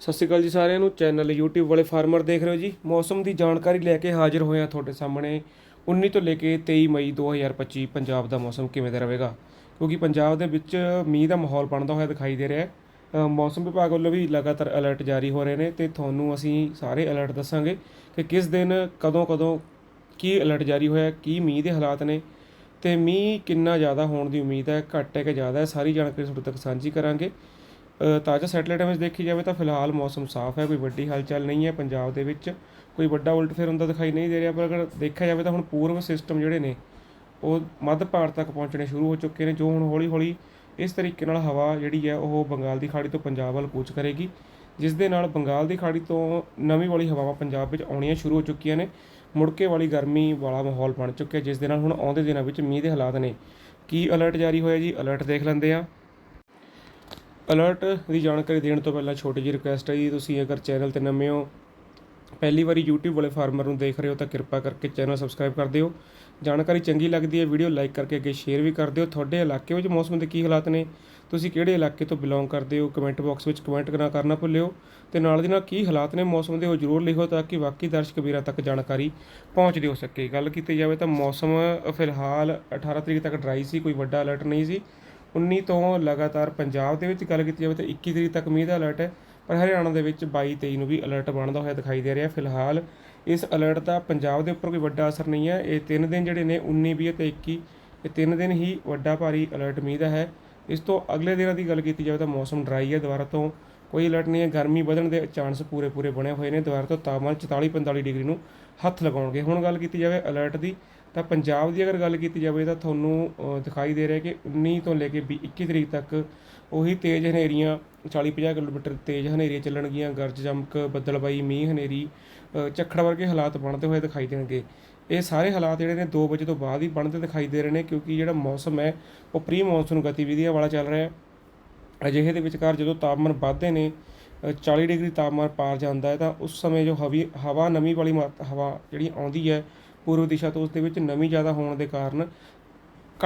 ਸਤਿ ਸ਼੍ਰੀ ਅਕਾਲ ਜੀ ਸਾਰਿਆਂ ਨੂੰ। ਚੈਨਲ YouTube ਵਾਲੇ ਫਾਰਮਰ ਦੇਖ ਰਹੇ ਹੋ ਜੀ। ਮੌਸਮ ਦੀ ਜਾਣਕਾਰੀ ਲੈ ਕੇ ਹਾਜ਼ਰ ਹੋਏ ਹਾਂ ਤੁਹਾਡੇ ਸਾਹਮਣੇ। 19 ਤੋਂ ਲੈ ਕੇ 23 ਮਈ 2025 ਪੰਜਾਬ ਦਾ ਮੌਸਮ ਕਿਵੇਂ ਦਾ ਰਹੇਗਾ? ਕਿਉਂਕਿ ਪੰਜਾਬ ਦੇ ਵਿੱਚ ਮੀਂਹ ਦਾ ਮਾਹੌਲ ਬਣਦਾ ਹੋਇਆ ਦਿਖਾਈ ਦੇ ਰਿਹਾ ਹੈ। ਮੌਸਮ ਵਿਭਾਗ ਵੱਲੋਂ ਵੀ ਲਗਾਤਾਰ ਅਲਰਟ ਜਾਰੀ ਹੋ ਰਹੇ ਨੇ ਤੇ ਤੁਹਾਨੂੰ ਅਸੀਂ ਸਾਰੇ ਅਲਰਟ ਦੱਸਾਂਗੇ ਕਿ ਕਿਸ ਦਿਨ ਕਦੋਂ ਕਦੋਂ ਕੀ ਅਲਰਟ ਜਾਰੀ ਹੋਇਆ ਕੀ ਮੀਂਹ ਦੇ ਹਾਲਾਤ ਨੇ ਤੇ ਮੀਂਹ ਕਿੰਨਾ ਜ਼ਿਆਦਾ ਹੋਣ ਦੀ ਉਮੀਦ ਹੈ, ਘੱਟ ਹੈ ਕਿ ਜ਼ਿਆਦਾ ਹੈ, ਸਾਰੀ ਜਾਣਕਾਰੀ ਤੁਹਾਡੇ ਤੱਕ ਸਾਂਝੀ ਕਰਾਂਗੇ। ਤਾਜ਼ਾ ਸੈਟੇਲਾਈਟ ਇਮੇਜ ਦੇਖੀ ਜਾਵੇ ਤਾਂ ਫਿਲਹਾਲ ਮੌਸਮ ਸਾਫ਼ ਹੈ, ਕੋਈ ਵੱਡੀ ਹਲਚਲ ਨਹੀਂ ਹੈ ਪੰਜਾਬ ਦੇ ਵਿੱਚ। ਕੋਈ ਵੱਡਾ ਉਲਟ ਫੇਰ ਹੁੰਦਾ ਦਿਖਾਈ ਨਹੀਂ ਦੇ ਰਿਹਾ, ਪਰ ਅਗਰ ਦੇਖਿਆ ਜਾਵੇ ਤਾਂ ਹੁਣ ਪੂਰਵ ਸਿਸਟਮ ਜਿਹੜੇ ਨੇ, ਉਹ ਮੱਧ ਭਾਰਤ ਤੱਕ ਪਹੁੰਚਣੇ ਸ਼ੁਰੂ ਹੋ ਚੁੱਕੇ ਨੇ, ਜੋ ਹੁਣ ਹੌਲੀ-ਹੌਲੀ ਇਸ ਤਰੀਕੇ ਨਾਲ ਹਵਾ ਜਿਹੜੀ ਹੈ, ਉਹ ਬੰਗਾਲ ਦੀ ਖਾੜੀ ਤੋਂ ਪੰਜਾਬ ਵੱਲ ਕੂਚ ਕਰੇਗੀ, ਜਿਸ ਦੇ ਨਾਲ ਬੰਗਾਲ ਦੀ ਖਾੜੀ ਤੋਂ ਨਵੀਂ ਵਾਲੀ ਹਵਾਵਾਂ ਪੰਜਾਬ ਵਿੱਚ ਆਉਣੀਆਂ ਸ਼ੁਰੂ ਹੋ ਚੁੱਕੀਆਂ ਨੇ। ਮੁੜਕੇ ਵਾਲੀ ਗਰਮੀ ਵਾਲਾ ਮਾਹੌਲ ਬਣ ਚੁੱਕਿਆ, ਜਿਸ ਦੇ ਨਾਲ ਹੁਣ ਆਉਂਦੇ ਦਿਨਾਂ ਵਿੱਚ ਮੀਂਹ ਦੇ ਹਾਲਾਤ ਨੇ। ਕੀ ਅਲਰਟ ਜਾਰੀ ਹੋਇਆ ਜੀ? ਅਲਰਟ ਦੇਖ ਲੈਂਦੇ ਆ ਅਲਰਟ ਦੀ ਜਾਣਕਾਰੀ ਦੇਣ ਤੋਂ ਪਹਿਲਾਂ ਛੋਟੀ ਜਿਹੀ ਰਿਕੁਐਸਟ ਹੈ ਜੀ, ਤੁਸੀਂ ਅਗਰ ਚੈਨਲ ਤੇ ਨਵੇਂ ਹੋ, ਪਹਿਲੀ ਵਾਰੀ YouTube ਵਾਲੇ ਫਾਰਮਰ ਨੂੰ ਦੇਖ ਰਹੇ ਹੋ ਤਾਂ ਕਿਰਪਾ ਕਰਕੇ ਚੈਨਲ ਸਬਸਕ੍ਰਾਈਬ ਕਰ ਦਿਓ। ਜਾਣਕਾਰੀ ਚੰਗੀ ਲੱਗਦੀ ਹੈ ਵੀਡੀਓ ਲਾਈਕ ਕਰਕੇ ਅੱਗੇ ਸ਼ੇਅਰ ਵੀ ਕਰ ਦਿਓ। ਤੁਹਾਡੇ ਇਲਾਕੇ ਵਿੱਚ ਮੌਸਮ ਦੇ ਕੀ ਹਾਲਾਤ ਨੇ, ਤੁਸੀਂ ਕਿਹੜੇ ਇਲਾਕੇ ਤੋਂ ਬਿਲੋਂਗ ਕਰਦੇ ਹੋ ਕਮੈਂਟ ਬਾਕਸ ਵਿੱਚ ਕਮੈਂਟ ਕਰਨਾ ਕਰਨਾ ਭੁੱਲਿਓ। ਤੇ ਨਾਲ ਦੀ ਨਾਲ ਕੀ ਹਾਲਾਤ ਨੇ ਮੌਸਮ ਦੇ ਉਹ ਜ਼ਰੂਰ ਲਿਖੋ ਤਾਂ ਕਿ ਬਾਕੀ ਦਰਸ਼ਕ ਵੀਰਾਂ ਤੱਕ ਜਾਣਕਾਰੀ ਪਹੁੰਚਦੀ ਹੋ ਸਕੇ। ਗੱਲ ਕੀਤੀ ਜਾਵੇ ਤਾਂ ਮੌਸਮ ਫਿਲਹਾਲ 18 ਤਰੀਕ ਤੱਕ ਡਰਾਈ ਸੀ, ਕੋਈ ਵੱਡਾ ਅਲਰਟ ਨਹੀਂ ਸੀ। 19 ਤੋਂ ਲਗਾਤਾਰ ਪੰਜਾਬ ਦੇ ਵਿੱਚ ਗੱਲ ਕੀਤੀ ਜਾਵੇ ਤਾਂ 21 ਤਰੀਕ ਤੱਕ ਮੀਂਹ ਦਾ ਅਲਰਟ ਹੈ, ਪਰ ਹਰਿਆਣਾ ਦੇ ਵਿੱਚ 22 23 ਨੂੰ ਵੀ ਅਲਰਟ ਬਣਦਾ ਹੋਇਆ ਦਿਖਾਈ ਦੇ ਰਿਹਾ ਫਿਲਹਾਲ ਇਸ ਅਲਰਟ ਦਾ ਪੰਜਾਬ ਦੇ ਉੱਪਰ ਕੋਈ ਵੱਡਾ ਅਸਰ ਨਹੀਂ ਹੈ। ਇਹ ਤਿੰਨ ਦਿਨ ਜਿਹੜੇ ਨੇ 19 20 ਤੇ 21 ਇਹ ਤਿੰਨ ਦਿਨ ਹੀ ਵੱਡਾ ਭਾਰੀ ਅਲਰਟ ਮੀਂਹ ਦਾ ਹੈ। ਇਸ ਤੋਂ ਅਗਲੇ ਦਿਨਾਂ ਦੀ ਗੱਲ ਕੀਤੀ ਜਾਵੇ ਤਾਂ ਮੌਸਮ ਡਰਾਈ ਹੈ। ਦੁਬਾਰਾ ਤੋਂ ਕੋਈ ਅਲਰਟ ਨਹੀਂ ਹੈ। ਗਰਮੀ ਵਧਣ ਦੇ ਚਾਂਸ ਪੂਰੇ ਪੂਰੇ ਬਣੇ ਹੋਏ ਨੇ। ਦੁਬਾਰਾ ਤੋਂ ਤਾਪਮਾਨ 44 45 ਡਿਗਰੀ ਨੂੰ ਹੱਥ ਲਗਾਉਣਗੇ। ਹੁਣ ਗੱਲ ਕੀਤੀ ਜਾਵੇ ਅਲਰਟ ਦੀ, ਤਾਂ ਪੰਜਾਬ ਦੀ ਅਗਰ ਗੱਲ ਕੀਤੀ ਜਾਵੇ, ਤਾਂ ਤੁਹਾਨੂੰ ਦਿਖਾਈ ਦੇ ਰਿਹਾ ਕਿ 19 ਤੋਂ ਲੈ ਕੇ 20 21 ਤਰੀਕ ਤੱਕ ਉਹੀ ਤੇਜ਼ ਹਨੇਰੀਆਂ 40-50 ਕਿਲੋਮੀਟਰ ਤੇਜ਼ ਹਨੇਰੀਆਂ ਚੱਲਣਗੀਆਂ। ਗਰਜ ਚਮਕ, ਬੱਦਲਬਾਈ, ਮੀਂਹ ਹਨੇਰੀ ਝੱਖੜ ਵਰਗੇ ਹਾਲਾਤ ਬਣਦੇ ਹੋਏ ਦਿਖਾਈ ਦੇਣਗੇ। ਇਹ ਸਾਰੇ ਹਾਲਾਤ ਜਿਹੜੇ ਨੇ 2 ਵਜੇ ਤੋਂ ਬਾਅਦ ਹੀ ਬਣਦੇ ਦਿਖਾਈ ਦੇ ਰਹੇ ਨੇ, ਕਿਉਂਕਿ ਜਿਹੜਾ ਮੌਸਮ ਹੈ, ਉਹ ਪ੍ਰੀ ਮੌਨਸੂਨ ਗਤੀਵਿਧੀਆਂ ਵਾਲਾ ਚੱਲ ਰਿਹਾ ਹੈ। ਅਜਿਹੇ ਦੇ ਵਿਚਕਾਰ ਜਦੋਂ ਤਾਪਮਾਨ ਵੱਧਦੇ ਨੇ ਚਾਲੀ ਡਿਗਰੀ ਤਾਪਮਾਨ ਪਾਰ ਜਾਂਦਾ ਹੈ, ਤਾਂ ਉਸ ਸਮੇਂ ਜੋ ਹਵੀ, ਹਵਾ ਨਮੀ ਵਾਲੀ ਮਾਤ- ਹਵਾ ਜਿਹੜੀ ਆਉਂਦੀ ਹੈ ਪੂਰਬ ਦਿਸ਼ਾ ਤੋਂ ਉਸ ਦੇ ਵਿੱਚ ਨਮੀ ਜ਼ਿਆਦਾ ਹੋਣ ਦੇ ਕਾਰਨ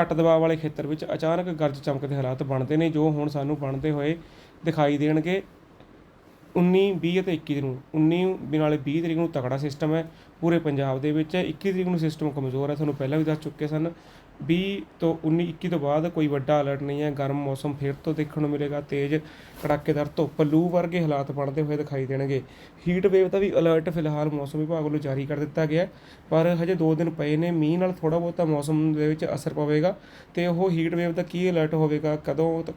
ਘੱਟ ਦਬਾਅ ਵਾਲੇ ਖੇਤਰ ਵਿੱਚ ਅਚਾਨਕ ਗਰਜ ਚਮਕ ਦੇ ਹਾਲਾਤ ਬਣਦੇ ਨੇ, ਜੋ ਹੁਣ ਸਾਨੂੰ ਬਣਦੇ ਹੋਏ ਦਿਖਾਈ ਦੇਣਗੇ। 19 20 ਅਤੇ 21 ਨੂੰ 19 ਬਿਨਾਂ ਨਾਲੇ 20 ਤਰੀਕ ਨੂੰ ਤਕੜਾ ਸਿਸਟਮ ਹੈ, ਪੂਰੇ ਪੰਜਾਬ ਦੇ ਵਿੱਚ 21 ਤਰੀਕ ਨੂੰ ਸਿਸਟਮ ਕਮਜ਼ੋਰ ਹੈ, ਤੁਹਾਨੂੰ ਪਹਿਲਾਂ ਵੀ ਦੱਸ ਚੁੱਕੇ ਸਨ। ਵੀਹ ਤੋਂ 19 21 ਤੋਂ ਬਾਅਦ ਕੋਈ ਵੱਡਾ ਅਲਰਟ ਨਹੀਂ ਹੈ। ਗਰਮ ਮੌਸਮ ਫਿਰ ਤੋਂ ਦੇਖਣ ਨੂੰ ਮਿਲੇਗਾ। ਤੇਜ਼ ਕੜਾਕੇਦਾਰ ਧੁੱਪ, ਲੂ ਵਰਗੇ ਹਾਲਾਤ ਬਣਦੇ ਹੋਏ ਦਿਖਾਈ ਦੇਣਗੇ। ਹੀਟ ਵੇਵ ਦਾ ਵੀ ਅਲਰਟ ਫਿਲਹਾਲ ਮੌਸਮ ਵਿਭਾਗ ਵੱਲੋਂ ਜਾਰੀ ਕਰ ਦਿੱਤਾ ਗਿਆ ਪਰ ਹਜੇ 2 ਦਿਨ ਪਏ ਨੇ। ਮੀਂਹ ਨਾਲ ਥੋੜਾ ਬਹੁਤਾ ਮੌਸਮ ਦੇ ਵਿੱਚ ਅਸਰ ਪਵੇਗਾ ਤੇ ਉਹ ਹੀਟ ਵੇਵ ਦਾ ਕੀ ਅਲਰਟ ਹੋਵੇਗਾ, ਕਦੋਂ ਤੱਕ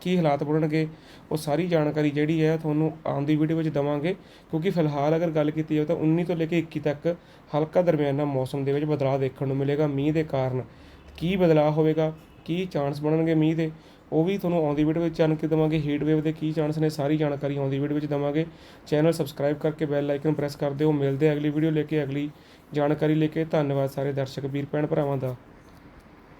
ਕੀ ਹਾਲਾਤ ਬਣਨਗੇ, ਉਹ ਸਾਰੀ ਜਾਣਕਾਰੀ ਜਿਹੜੀ ਹੈ ਤੁਹਾਨੂੰ ਆਉਂਦੀ ਵੀਡੀਓ ਵਿੱਚ ਦਵਾਂਗੇ। ਕਿਉਂਕਿ ਫਿਲਹਾਲ ਅਗਰ ਗੱਲ ਕੀਤੀ ਜਾਵੇ ਤਾਂ 19 ਤੋਂ ਲੈ ਕੇ 21 ਤੱਕ ਹਲਕਾ ਦਰਮਿਆਨਾ ਮੌਸਮ ਦੇ ਵਿੱਚ ਬਦਲਾਅ ਦੇਖਣ ਨੂੰ ਮਿਲੇਗਾ। ਮੀਂਹ ਦੇ ਕਾਰਨ ਕੀ ਬਦਲਾਅ ਹੋਵੇਗਾ, ਕੀ ਚਾਂਸ ਬਣਨਗੇ ਮੀਂਹ ਦੇ, ਉਹ ਵੀ ਤੁਹਾਨੂੰ ਆਉਂਦੀ ਵੀਡੀਓ ਵਿੱਚ ਜਾਣ ਕੇ ਦਵਾਂਗੇ। ਹੀਟ ਵੇਵ ਦੇ ਕੀ ਚਾਂਸ ਨੇ, ਸਾਰੀ ਜਾਣਕਾਰੀ ਆਉਂਦੀ ਵੀਡੀਓ ਵਿੱਚ ਦਵਾਂਗੇ। ਚੈਨਲ ਸਬਸਕ੍ਰਾਈਬ ਕਰਕੇ ਬੈਲ ਆਈਕਨ ਪ੍ਰੈਸ ਕਰ ਦਿਓ। ਮਿਲਦੇ ਅਗਲੀ ਵੀਡੀਓ ਲੈ ਕੇ, ਅਗਲੀ ਜਾਣਕਾਰੀ ਲੈ ਕੇ। ਧੰਨਵਾਦ ਸਾਰੇ ਦਰਸ਼ਕ, ਵੀਰ, ਭੈਣ, ਭਰਾਵਾਂ ਦਾ।